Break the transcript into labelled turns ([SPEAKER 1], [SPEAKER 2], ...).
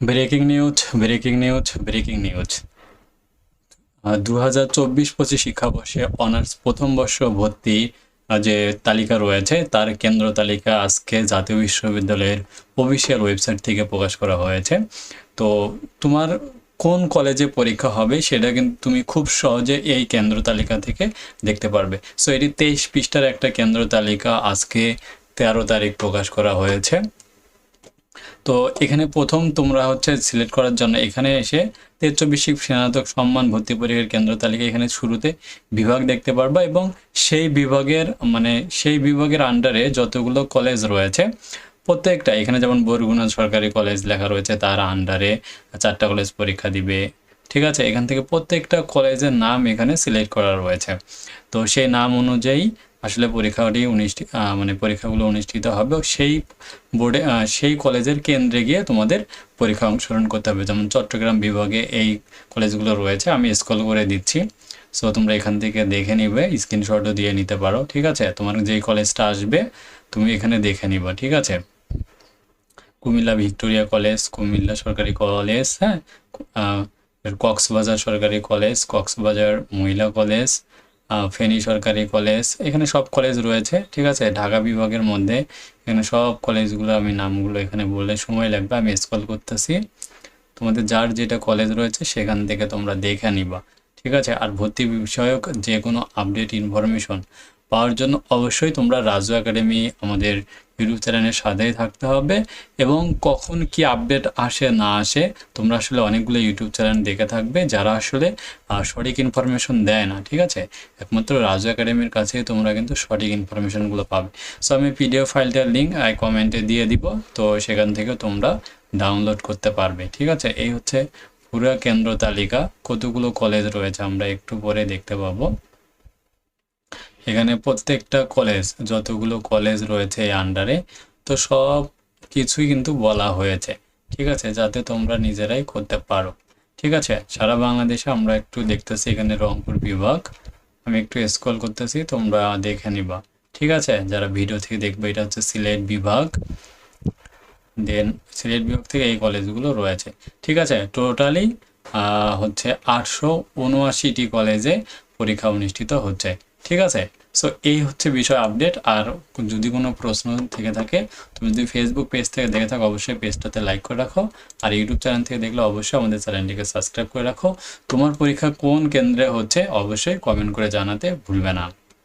[SPEAKER 1] Breaking news breaking news breaking news দু হাজার চব্বিশ পঁচিশ শিক্ষাবর্ষে অনার্স প্রথম বর্ষ ভর্তি যে তালিকা রয়েছে, তার কেন্দ্র তালিকা আজকে জাতীয় বিশ্ববিদ্যালয়ের অফিসিয়াল ওয়েবসাইট থেকে প্রকাশ করা হয়েছে। তো তোমার কোন কলেজে পরীক্ষা হবে, সেটা কিন্তু তুমি খুব সহজে এই কেন্দ্র তালিকা থেকে দেখতে পারবে। সো এটি তেইশ পৃষ্ঠার একটা কেন্দ্র তালিকা আজকে তেরো তারিখ প্রকাশ করা হয়েছে। তো এখানে প্রথম তোমরা হচ্ছে সিলেক্ট করার জন্য এখানে এসে তেজ বিশিক স্নাতক সম্মান ভর্তি পরীক্ষার কেন্দ্র তালিকা এখানে শুরুতে বিভাগ দেখতে পারবা এবং সেই বিভাগের মানে সেই বিভাগের আন্ডারে যতগুলো কলেজ রয়েছে, প্রত্যেকটা, এখানে যেমন বরগুনা সরকারি কলেজ লেখা রয়েছে, তার আন্ডারে চারটা কলেজ পরীক্ষা দিবে, ঠিক আছে? এখান থেকে প্রত্যেকটা কলেজের নাম এখানে সিলেক্ট করা রয়েছে। তো সেই নাম অনুযায়ী আসলে পরীক্ষাটি অনুষ্ঠিত মানে পরীক্ষাগুলো অনুষ্ঠিত হবে সেই বোর্ডে সেই কলেজের কেন্দ্রে গিয়ে তোমাদের পরীক্ষা অংশগ্রহণ করতে হবে। যেমন চট্টগ্রাম বিভাগে এই কলেজগুলো রয়েছে, আমি স্কল করে দিচ্ছি। সো তোমরা এখান থেকে দেখে নিবে স্ক্রিনশটও দিয়ে নিতে পারো, ঠিক আছে? তোমার যেই কলেজটা আসবে, তুমি এখানে দেখে নিবা, ঠিক আছে? কুমিল্লা ভিক্টোরিয়া কলেজ, কুমিল্লা সরকারি কলেজ হ্যাঁ? কক্সবাজার সরকারি কলেজ, কক্সবাজার মহিলা কলেজ ফেনী সরকারি কলেজ এখানে সব কলেজ রয়েছে, ঠিক আছে? ঢাকা বিভাগের মধ্যে এখানে সব কলেজগুলো আমি নামগুলো এখানে বললে সময় লাগবে, আমি স্কল করতেছি। তোমাদের যার যেটা কলেজ রয়েছে, সেখান থেকে তোমরা দেখে নিবা। ঠিক আছে? আর ভর্তি বিষয়ক যে কোনো আপডেট ইনফরমেশন পাওয়ার জন্য অবশ্যই তোমরা রাজু একাডেমি আমাদের ইউটিউব চ্যানেলের সাথেই থাকতে হবে এবং কখন কি আপডেট আসে, না আসে, তোমরা আসলে অনেকগুলো ইউটিউব চ্যানেল দেখে থাকবে যারা আসলে সঠিক ইনফরমেশন দেয় না, ঠিক আছে? একমাত্র রাজু একাডেমির কাছেই তোমরা কিন্তু সঠিক ইনফরমেশনগুলো পাবে। সো আমি পিডিএফ ফাইলটার লিঙ্ক আই কমেন্টে দিয়ে দিব, তো সেখান থেকে তোমরা ডাউনলোড করতে পারবে, ঠিক আছে? এই হচ্ছে পুরো কেন্দ্র তালিকা, কতগুলো কলেজ রয়েছে আমরা একটু পরে দেখতে পাবো। এখানে প্রত্যেকটা কলেজ যতগুলো কলেজ রয়েছে এই আন্ডারে তো সব কিছুই কিন্তু বলা হয়েছে, ঠিক আছে? যাতে তোমরা নিজেরাই করতে পারো, ঠিক আছে? সারা বাংলাদেশে আমরা একটু দেখতেছি এখানে রংপুর বিভাগ। আমি একটু স্ক্রল করতেছি, তোমরা দেখে নিবা, ঠিক আছে? যারা ভিডিও থেকে দেখবে, এটা হচ্ছে সিলেট বিভাগ। দেন সিলেট বিভাগ থেকে এই কলেজগুলো রয়েছে। ঠিক আছে? টোটালি হচ্ছে আটশো উনআশিটি কলেজে পরীক্ষা অনুষ্ঠিত হচ্ছে। ঠিক আছে? সো এই হচ্ছে বিষয় আপডেট আর যদি কোনো প্রশ্ন থেকে থাকে, তুমি যদি ফেসবুক পেজ থেকে দেখে থাকো, অবশ্যই পেজটাতে লাইক করে রাখো। আর ইউটিউব চ্যানেল থেকে দেখলে অবশ্যই আমাদের চ্যানেলটিকে সাবস্ক্রাইব করে রাখো। তোমার পরীক্ষা কোন কেন্দ্রে হচ্ছে, অবশ্যই কমেন্ট করে জানাতে ভুলবে না।